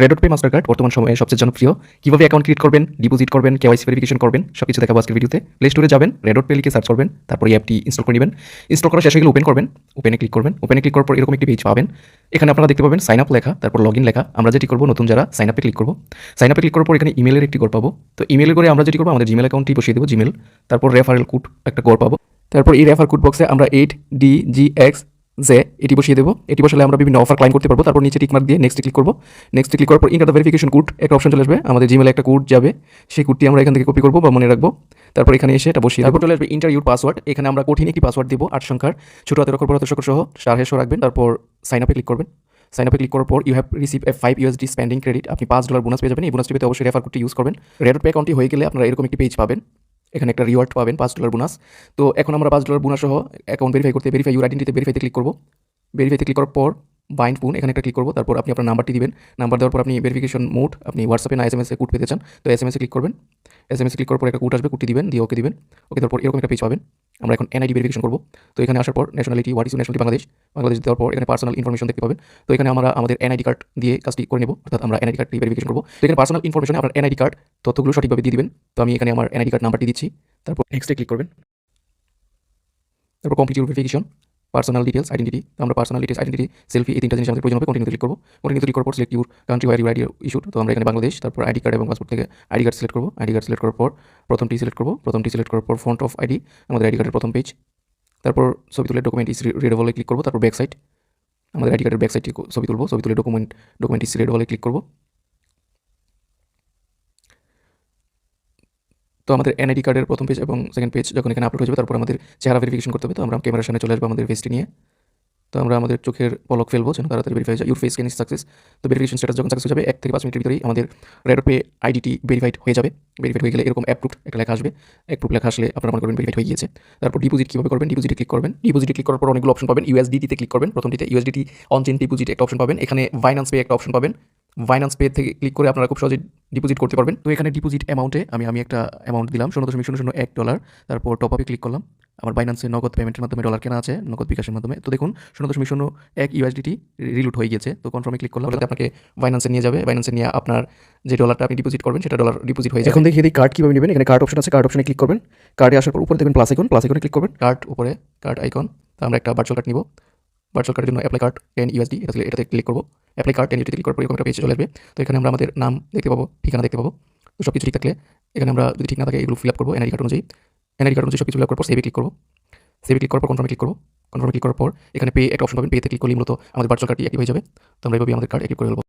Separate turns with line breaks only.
রেডট pay master card বর্তমান সময়ে সবচেয়ে জনপ্রিয়। কীভাবে অ্যাকাউন্ট ক্রিয়েট করবেন ডিপোজিট করবেন কেওয়াইসি ভেরিফিকেশন করবেন সব কিছু দেখাবো আজকের ভিডিওতে প্লে স্টোরে যাবেন রেডট পে লিখে সার্চ করবেন, তারপর অ্যাপটি ইনস্টল করে নেবেন। ইনস্টল করা শেষ হয়ে গেলে ওপেন করবেন ওপেনে ক্লিক করবেন। ওপেনে ক্লিক করার পর এরকম একটি পেজ পাবেন। এখানে আপনারা দেখতে পাবেন সাইন আপ লেখা, তারপর লগ ইন লেখা। আমরা যেটি করব, নতুন যারা সাইন আপে ক্লিক করব। সাইন আপে ক্লিক করার পর এখানে ইমেলের একটি গড় পাবো। তো ইমেলের করে আমরা যেটি করব, আমাদের জিমেল অ্যাকাউন্টটি বসিয়ে দেবো জিমেল তারপর রেফারেল কোড একটা গড় পাবো। তারপর এই রেফার কোড বক্সে আমরা eight D G X J এটি বসিয়ে দেবো। এটি বসালে আমরা বিভিন্ন অফার ক্লাইম করতে পারব। তারপর নিচে টিকমার্ক দিয়ে নেক্সট ক্লিক করব। নেক্সট ক্লিক করার পর ইন্টার ভেরিফিকেশন কোড একটা অপশন চলে আসবে। আমাদের জিমেলে একটা কোড যাবে। সেই কোডটি আমরা এখান থেকে কপি করব বা মনে রাখব। তারপর এখানে এসে এটা বসিয়ে তারপর চলে আসবে ইন্টার ইউর পাসওয়ার্ড এখানে আমরা কঠিন একটি পাসওয়ার্ড দিব, আট সংখ্যার। ছোটো হাতের অক্ষর হাতের সহ সার হেসো রাখবেন। তারপর সাইন আপে ক্লিক করবেন। সাইন আপে ক্লিক করার পর you have receive a five USD spending credit আপনি পাঁচ ডলার বোনাস পেয়ে যাবেন। এই বোনাসটি পেতে অবশ্যই রেফার কোডটি ইউজ করবেন। রেড পে অ্যাকাউন্টটি হয়ে গেলে আপনারা এরকম একটি পেজ পাবেন। এখানে একটা রিওয়ার্ড পাবেন, পাঁচ ডলার বোনাস তো এখন আমরা পাঁচ ডলার বোনাসহ সহ অ্যাকাউন্ট ভেরিফাই করতে ভেরিফাই ইউর আইডেন্টিতে ভেরিফাইতে ক্লিক করব। ভেরিফাইতে ক্লিক করার পর বাইন্ড ফোন এখানে একটা ক্লিক করব। তারপর আপনি আপনার নাম্বারটি দিবেন। নাম্বার দেওয়ার পর আপনি ভেরিফিকেশন মোড আপনি হোয়াটসঅ্যাপে না এস এম এস কোড পেতে চান, তো এস এম এসে ক্লিক করবেন। এস এম এসে ক্লিক করার পর একটা কোড আসবে কোডটি দিবেন, দিয়ে ওকে দিবেন। ওকে তারপর এরকম একটা পেজ পাবেন। আমরা এখন এনআইডি ভেরিফিকেশন করব। তো এখানে আসার পর nationality what is nationality Bangladesh Bangladesh দেওয়ার পর এখানে পার্সোনাল ইনফরমেশন দেখতে পাবেন। তো এখানে আমরা আমাদের এনআইডি কার্ড দিয়ে কাজটি করে নেব। অর্থাৎ আমরা এনআইডি কার্ডটি ভেরিফিকেশন করব। তো এখানে পার্সোনাল ইনফরমেশনে আপনার এনআইডি কার্ড তথ্যগুলো সঠিকভাবে দিয়ে দিবেন। তো আমি এখানে আমার এনআইডি কার্ড নাম্বারটি দিচ্ছি। তারপর নেক্সটে ক্লিক করবেন। তারপর complete verification personal details identity আমরা পার্সোনাল ডিটেলস আইডেন্টি সেলফি এই তিনটা জিনিস আমাদের প্রয়োজন হবে কন্টিনিউ ক্লিক করব। কন্টিনিউ ক্লিক করার পর select your country where ID issued তো আমরা এখানে বাংলাদেশ তারপর আইডি কার্ড এবং পাসপোর্ট থেকে আইডি কার্ড সিলেক্ট করব। আইডি কার্ড সিলেক্ট করার পর প্রথমটি সিলেক্ট করব। প্রথমটি সিলেক্ট করার পর ফ্রন্ট অফ আইডি আমাদের আইডি কার্ডের প্রথম পেজ তারপর ছবি তুলে ডকুমেন্ট ইস রিডেবলে ক্লিক করব, তারপর ব্যাক সাইড আমাদের আইডি কার্ডের ব্যাক সাইডটি ছবি তুলবো, ছবি তুলে ডকুমেন্ট ডকুমেন্ট ইস রিডেবলে ক্লিক করব। তো আমাদের এনআইডি কার্ডের প্রথম পেজ এবং সেকেন্ড পেজ যখন এখানে আপলোড হয়ে যাবে, তারপর আমাদের চেহারা ভেরিফিকেশন করতে হবে। তো আমরা ক্যামেরার সামনে চলে আসব আমাদের ফেসটি নিয়ে। তো আমরা আমাদের চোখের পলক ফেলব, যেন তাড়াতাড়ি ভেরিফাই যায়। Your face scan is success তো ভেরিফিকেশন স্ট্যাটাস যখন সাকসেস যাবে এক থেকে পাঁচ মিনিটের ভিতরেই আমাদের রেড পে আইডিটি ভেরিফাইড হয়ে যাবে। ভেরিফাইড হয়ে গেলে এরকম অ্যাপ্রুভ একটা লেখা আসবে। অ্যাপ্রুভ লেখা আসলে আপনারা মনে করবেন ভেরিফাইড হয়ে গিয়েছে। তারপর ডিপোজিট কীভাবে করবেন? ডিপোজিটে ক্লিক করবেন। ডিপোজিটে ক্লিক করার পর অনেকগুলো অপশন পাবেন। ইউএসডিটিতে ক্লিক করবেন। প্রথমটিতে ইউএসডিটি অন চেন ডিপোজিট একটা অপশন পাবেন। এখানে ফাইন্যান্স পে একটা অপশন পাবেন। ফাইন্যান্স পে থেকে ক্লিক করে আপনারা খুব সহজে ডিপোজিট করতে পারবেন। তো এখানে ডিপোজিট অ্যামাউন্টে আমি আমি একটা অ্যামাউন্ট দিলাম শূন্য দশমিক শূন্য শূন্য এক ডলার তারপর টপ আপে ক্লিক করলাম। আমার বাইন্যান্সে নগদ পেমেন্টের মাধ্যমে ডলার কেনা আছে নগদ বিকাশের মাধ্যমে। তো দেখুন শূন্য দশমিক শূন্য এক ইউএসডিটি রিলুট হয়ে গিয়েছে। তো কনফার্মে ক্লিক করলাম। আপনাকে বাইন্যান্সে নিয়ে যাবে। বাইন্যান্সে নিয়ে আপনার যে ডলারটা আপনি ডিপোজিট করবেন সেটা ডলার ডিপোজিট হয়ে যাবে। এখন দেখি কার্ড কীভাবে নেবেন। এখানে কার্ড অপশন আছে। কার্ড অপশনে ক্লিক করবেন। কার্ডে আসার পর উপরে দেখবেন প্লাস আইকন প্লাস আইকনে ক্লিক করবেন। কার্ড উপরে কার্ড আইকন তো আমরা একটা ভার্চুয়াল কার্ড নিব। ভার্চুয়াল কার্ডের জন্য অ্যাপ্লাই কার্ড টেন ইউএসডি এটা এটাতে ক্লিক করব। অ্যাপ্লাই কার্ড টেন ক্লিক করার পর এরকম একটা পেজ চলে আসবে। তো এখানে আমরা আমাদের নাম দেখতে পাবো, ঠিকানা দেখতে পাবো। তো সব কিছু ঠিক থাকলে এখানে আমরা যদি ঠিক না থাকে এগুলো ফিল আপ করব এনআইডি কার্ড অনুযায়ী। এনআই কার্ড অনুযায়ী সব কিছু ফিল আপ করার পর সেভে ক্লিক করব। সেভে ক্লিক করার পর কনফার্মে ক্লিক করব। কনফার্মে ক্লিক করার পর এখানে পে একটা অপশন পাবেন পেতে ক্লিক করলে মূলত আমাদের ভার্চুয়াল কার্ডটি অ্যাক্টিভ হয়ে যাবে। তো আমরা এভাবে আমাদের কার্ড অ্যাক্টিভ করে ফেলব।